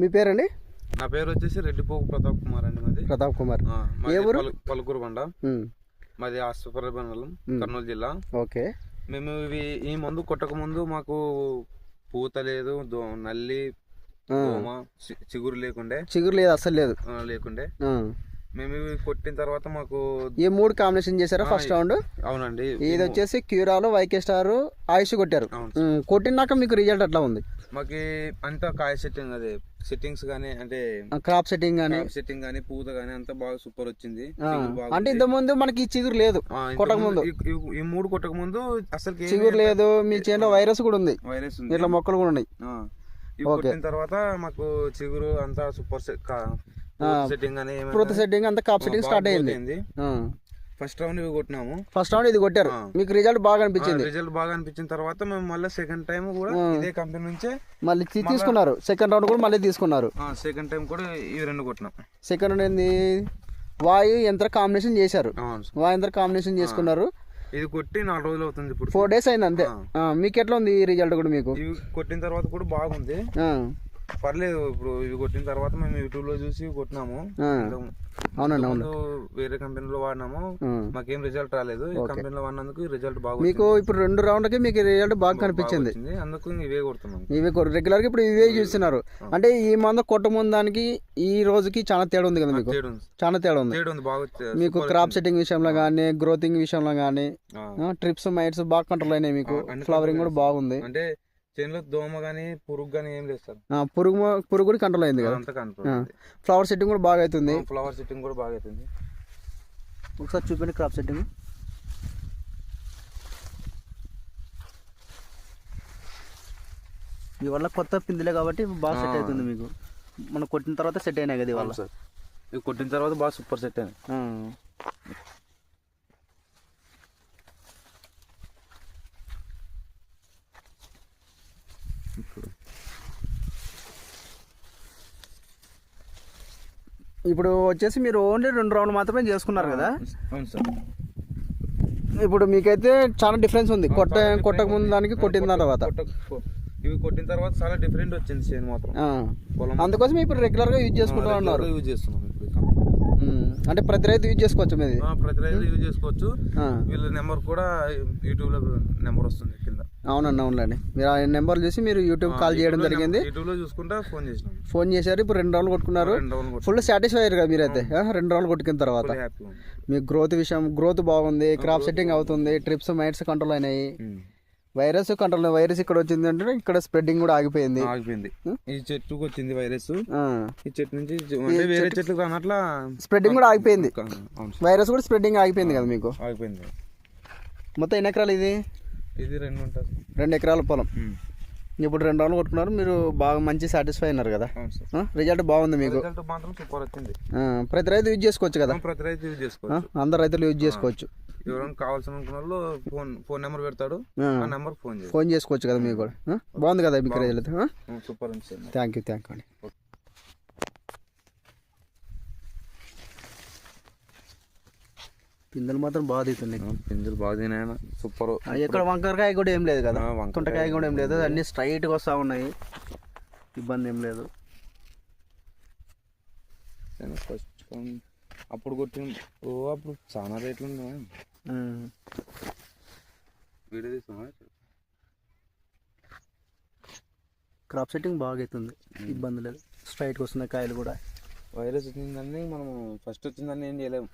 మీ పేరండి? నా పేరు వచ్చేసి రెడ్డిపోకు ప్రతాప్ కుమార్ అండి మాది. ప్రతాప్ కుమార్. ఏ ఊరు? పలుకూరు బండ మాది ఆసుపత్రి మండలం కర్నూలు జిల్లా. ఓకే. మేము ఇవి ఈ మందు కొట్టక ముందు మాకు పూత లేదు నల్లి చిగురు లేకుండే. చిగురు లేదు అస్సలు లేదు. లేకుండే. మేము ఇవి కొట్టిన తర్వాత మాకు ఈ మూడు కాంబినేషన్ చేశారా ఫస్ట్ రౌండ్? అవునండి. ఇది వచ్చేసి క్యూరాలు వైకే స్టార్ ఆయుష్ కొట్టారు. కొట్టినాక మీకు రిజల్ట్ ఎట్లా ఉంది? మాకి అంతా కాయ సెట్టింగ్ అదే. సెట్టింగ్స్ కానీ అంటే క్రాప్ సెట్టింగ్ కానీ సెట్టింగ్ కానీ పూత కానీ అంతా బాగా సూపర్ వచ్చింది. అంటే ఇంత ముందు మనకి ఈ చిగురు లేదు కొట్టక ముందు-. ఈ- మూడు కొట్టక ముందు అసలు చిగురు లేదు మీ చేనులో వైరస్ కూడా ఉంది. వైరస్ ఉంది. ఇట్లా మొక్కలు కూడా ఉన్నాయి. కొట్టిన తర్వాత మాకు చిగురు అంతా సూపర్ సెట్టింగ్ అని పూర్తి సెట్టింగ్ అంతా కాప్ సెట్టింగ్ స్టార్ట్ అయింది. ఫస్ట్ రౌండ్ ఇవి కొట్టినాము. ఫస్ట్ రౌండ్ ఇది కొట్టారు. మీకు రిజల్ట్ బాగా అనిపించింది. రిజల్ట్ బాగా అనిపించిన తర్వాత మేము మళ్ళీ సెకండ్ టైం కూడా ఇదే కంపెనీ నుంచే మళ్ళీ తీసుకున్నారు. సెకండ్ రౌండ్ కూడా మళ్ళీ తీసుకున్నారు. సెకండ్ టైం కూడా ఇవి రెండు కొట్టినాం. సెకండ్ రౌండ్ ఏంది? వాయు యంత్ర కాంబినేషన్ చేశారు. వాయు యంత్ర కాంబినేషన్ చేసుకున్నారు. ఇది కొట్టి నాలుగు రోజులు అవుతుంది ఇప్పుడు. ఫోర్ డేస్ అయింది అంతే. మీకు ఎట్లా ఉంది ఈ రిజల్ట్ కూడా మీకు? కొట్టిన తర్వాత కూడా బాగుంది. పర్లేదు ఇప్పుడు ఇవి కొట్టిన తర్వాత మేము యూట్యూబ్లో చూసి కొట్టినాము. అవునండి అవును. వేరే కంపెనీలో వాడినాము. మాకేం రిజల్ట్ రాలేదు. ఈ కంపెనీలో వాడినందుకు రిజల్ట్ బాగా మీకు ఇప్పుడు రెండు రౌండ్కి మీకు రిజల్ట్ బాగా కనిపించింది. అందుకు ఇవే కొడుతున్నాం. ఇవి రెగ్యులర్గా ఇప్పుడు ఇవే చూస్తున్నారు. అంటే ఈ మందు కొట్ట ముందు దానికి ఈ రోజుకి చాలా తేడా ఉంది కదా మీకు? చాలా తేడా ఉంది. తేడు ఉంది. బాగా మీకు క్రాప్ సెట్టింగ్ విషయంలో కానీ గ్రోతింగ్ విషయంలో కానీ. ట్రిప్స్ మైట్స్ బాగా కంట్రోల్ అయినాయి మీకు. ఫ్లవరింగ్ కూడా బాగుంది. అంటే చేనులో దోమ గానీ పురుగు గానీ ఏం లేదు సార్. పురుగు పురుగు కూడా కంట్రోల్ అయింది కదా? అంతా కంట్రోల్ ఫ్లవర్ సెట్టింగ్ కూడా బాగా అవుతుంది. ఫ్లవర్ సెట్టింగ్ కూడా బాగా అవుతుంది. ఒకసారి చూపండి క్రాప్ సెట్టింగ్ ఇవల్ల కొత్త పిందులే కాబట్టి బాగా సెట్ అవుతుంది మీకు. మనం కొట్టిన తర్వాత సెట్ అయినాయి కదా ఇవాళ. సార్. ఇవి కొట్టిన తర్వాత బాగా సూపర్ సెట్ అయింది ఆ. ఇప్పుడు వచ్చేసి మీరు ఓన్లీ రెండు రౌండ్ మాత్రమే చేసుకున్నారు కదా? అవును సార్. ఇప్పుడు మీకైతే చాలా డిఫరెన్స్ ఉంది. కొట్ట కొట్టక ముందు దానికి కొట్టిన తర్వాత. ఇవి కొట్టిన తర్వాత చాలా డిఫరెంట్ వచ్చింది చేను మాత్రం. పొలం అందుకోసం ఇప్పుడు రెగ్యులర్గా యూజ్ చేసుకుంటూ ఉన్నారు. యూజ్ చేస్తున్నాం ఇప్పుడు. అంటే ప్రతి రైతు యూజ్ చేసుకోవచ్చు మీది. ప్రతి రైతు యూజ్ చేసుకోవచ్చు. వీళ్ళ నెంబర్ కూడా యూట్యూబ్లో నెంబర్ వస్తుంది కింద. అవునండి అవునండి మీరు ఆ నెంబర్ చూసి మీరు యూట్యూబ్ కాల్ చేయడం జరిగింది. చూసుకుంటా ఫోన్ చేసినాం. ఫోన్ చేశారు ఇప్పుడు రెండు రౌండ్లు కొట్టుకున్నారు. రోజులు ఫుల్ సాటిస్ఫై అయ్యారు కదా మీరైతే. రెండు రౌండ్లు కొట్టుకున్న తర్వాత. మీ గ్రోత్ విషయం గ్రోత్ బాగుంది క్రాప్ సెట్టింగ్ అవుతుంది ట్రిప్స్ మైట్స్ కంట్రోల్ అయినాయి. వైరస్ కంట్రోల్ వైరస్ ఇక్కడ వచ్చింది అంటే ఇక్కడ స్ప్రెడ్డింగ్ కూడా ఆగిపోయింది. ఆగిపోయింది. ఈ చెట్టుకు వచ్చింది వైరస్. ఈ చెట్టు నుంచి వేరే చెట్లు రానట్లా స్ప్రెడ్డింగ్ కూడా ఆగిపోయింది. వైరస్ కూడా స్ప్రెడ్డింగ్ ఆగిపోయింది కదా మీకు? ఆగిపోయింది. మొత్తం ఎన్ని ఎకరాలు ఇది? ఇది రెండు ఉంటుంది రెండు ఎకరాల పొలం. ఇప్పుడు రెండు రౌండ్లు కొట్టుకున్నారు మీరు బాగా మంచి సాటిస్ఫై అయినారు కదా. రిజల్ట్ బాగుంది మీకు. ప్రతి రైతు యూజ్ చేసుకోవచ్చు కదా. ప్రతి రైతు యూజ్ చేసుకోవచ్చు. అందరు రైతులు యూజ్ చేసుకోవచ్చు. ఎవరైనా కావాల్సిన వాళ్ళు ఫోన్ ఫోన్ నెంబర్ పెడతాడు. ఆ, నెంబర్ ఫోన్ ఫోన్ చేసుకోవచ్చు కదా మీకు కూడా. బాగుంది కదా మీకు result super thank you thank you అండి. పిందెలు మాత్రం బాగా తీస్తున్నాయి. పింజలు బాగా తినాయన సూపర్ ఎక్కడ వంకరకాయ కూడా ఏం లేదు కదా. తుంటకాయ కూడా ఏం లేదు. అన్ని స్ట్రైట్గా వస్తూ ఉన్నాయి. ఇబ్బంది ఏం లేదు. ఫస్ట్ అప్పుడు కొట్టిన ఓ అప్పుడు చాలా రేట్లు ఉన్నాయి. వీడియో తీసుకున్నా క్రాప్ సెట్టింగ్ బాగా అవుతుంది. ఇబ్బంది లేదు. స్ట్రైట్గా వస్తున్నాయి కాయలు కూడా. వైరస్ వచ్చిందని మనం ఫస్ట్ వచ్చిందని ఏం చేయలేము.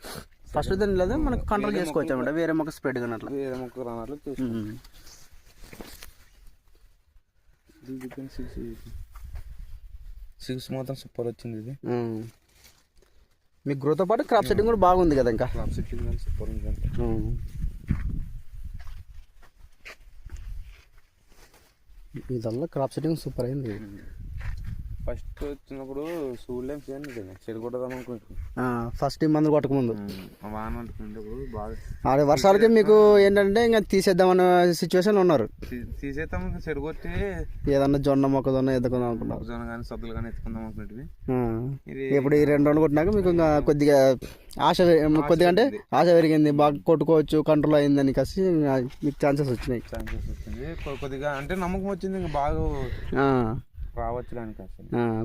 ఫస్ట్ దాని లేదు మనకు కంట్రోల్ చేసుకోవచ్చు అనమాట. వేరే మొక్క స్ప్రెడ్ కానీ అట్లా. వేరే మొక్క రానట్లు. సిక్స్ మాత్రం సూపర్ వచ్చింది ఇది. మీ గ్రోత్తో పాటు క్రాప్ సెట్టింగ్ కూడా బాగుంది కదా ఇంకా. క్లాప్ సెట్ కానీ సూపర్ ఉంది. ఇదల్లా క్రాప్ సెట్టింగ్ సూపర్ అయింది. ఫస్ట్ వచ్చినప్పుడు చూడలేం చేయండి చెడు కొట్టదాం అనుకుంటున్నాం. ఫస్ట్ ఈ మందులు కొట్టకముందు వాన బాగా ఆడ వర్షాలకి మీకు ఏంటంటే ఇంకా తీసేద్దామన్న సిచ్యువేషన్ ఉన్నారు. తీసేద్దాం ఇంకా చెడు కొట్టి ఏదన్నా జొన్న మొక్కజొన్న ఎదుకుందాం అనుకున్నారు మొక్కజొన్న కానీ సద్దులు కానీ ఎత్తుకుందాం. ఇది ఇప్పుడు ఈ రెండు రోజులు కొట్టినాక మీకు ఇంకా కొద్దిగా ఆశ కొద్దిగా అంటే ఆశ పెరిగింది. బాగా కొట్టుకోవచ్చు కంట్రోల్ అయిందని ఇంకా మీకు ఛాన్సెస్ వచ్చినాయి. ఛాన్సెస్ వచ్చింది కొద్దిగా అంటే నమ్మకం వచ్చింది ఇంకా బాగా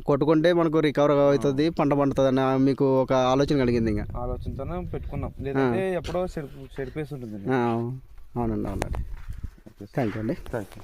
కొట్టుకుంటే మనకు రికవర్ అవుతుంది పంట పండుతుంది అన్న మీకు ఒక ఆలోచన కలిగింది ఇంకా. ఆలోచనతోనే పెట్టుకున్నాం. లేదంటే ఎప్పుడో చెడిపేసి ఉంటుంది అవునండి అవునండి. థ్యాంక్ యూ అండి. Thank you